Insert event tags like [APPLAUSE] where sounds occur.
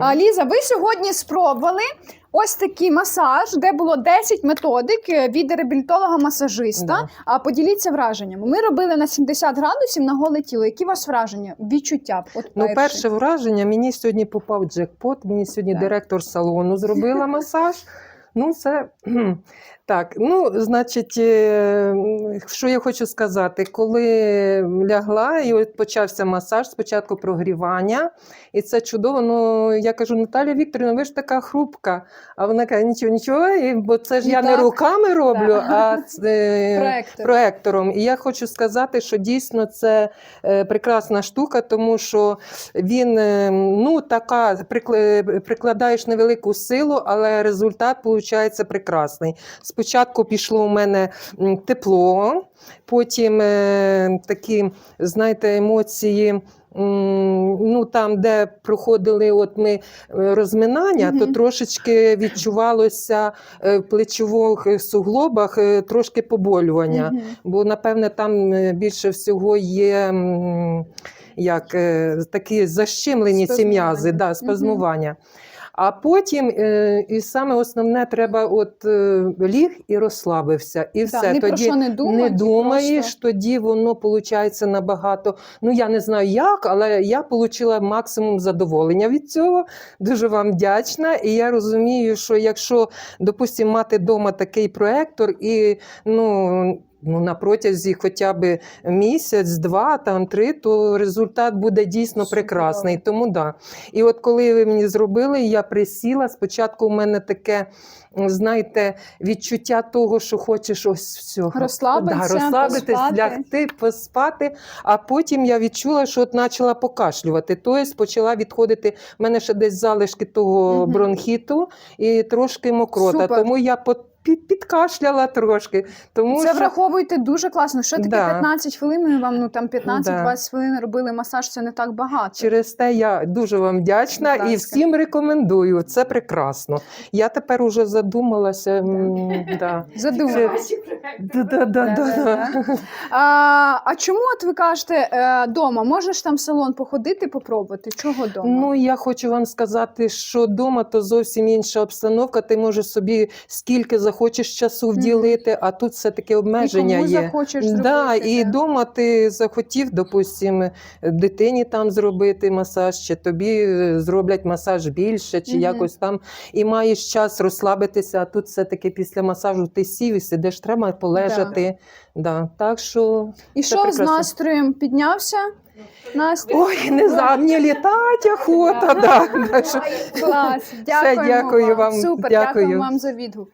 А, Ліза, ви сьогодні спробували ось такий масаж, де було 10 методик е, від реабілітолога-масажиста. Да. А поділіться враженнями. Ми робили на 70 градусів на голе тіло. Які у вас враження? Відчуття? От Ну, перші. перше враження, мені сьогодні попав джекпот, мені сьогодні Так. директор салону зробила [LAUGHS] масаж. Ну, це кхм. Так. Ну, значить, е, що я хочу сказати, коли лягла і от почався масаж, спочатку прогрівання, і це чудово. Ну, я кажу, Наталія Вікторівна, ви ж така хрупка. А вона каже, нічого, нічого, бо це ж Ну, я не руками роблю, Так. а е, Проектор. проектором. І я хочу сказати, що дійсно це е, прекрасна штука, тому що він е, ну така прикладаєш невелику силу, але результат виходить прекрасний. Спочатку пішло у мене тепло, потім е, такі, знаєте, емоції. Ну, там, де проходили от ми е, розминання, то трошечки відчувалося е, в плечових суглобах трошки поболювання. Мгм. Бо, напевне, там більше всього є як, такі защемлені ці м'язи, да, спазмування. А потім, е, і саме основне, треба от е, ліг і розслабився. І все. ні тоді не думати, не думаєш, просто- тоді воно виходить набагато. Ну я не знаю як, але я отримала максимум задоволення від цього. Дуже вам вдячна. І я розумію, що якщо, допустимо, мати вдома такий проектор і ну. Ну, на протязі хоча б місяць, два, там три, то результат буде дійсно прекрасний. Тому да. І от коли ви мені зробили, я присіла. Спочатку у мене таке, знаєте, відчуття того, що хочеш ось все. Розслабитися, да, розслабитись, поспати. лягти, поспати. А потім я відчула, що от почала покашлювати. Тобто почала відходити. в мене ще десь залишки того бронхіту і трошки мокрота. Супер. Тому я по- під- підкашляла трошки. Тому Це що... враховуйте дуже класно. Що таке Да. 15 хвилин? Ми вам ну там 15-20 Да. хвилин робили масаж. Це не так багато. Через те я дуже вам вдячна і всім рекомендую. Це прекрасно. Я тепер уже задумалася. Да. [LAUGHS] Задумалась. А, а чому от ви кажете е, дома? Можеш там в салон походити, попробувати? Чого дома? Ну, я хочу вам сказати, що вдома то зовсім інша обстановка. Ти можеш собі скільки захочеш часу Мгм. вділити, а тут все таки обмеження і є. захочеш Да, зробити, і да. вдома ти захотів, допустимо, дитині там зробити масаж, чи тобі е, зроблять масаж більше, чи якось там, і маєш час розслабитися, а тут все-таки після масажу ти сів і сидиш, треба полежати. Да. Так що І це що з настроєм піднявся? Настрій? ой, не за мені літати охота. Да. [LAUGHS] Так що Клас, дякую вам. вам, Супер, дякую. дякую вам за відгук.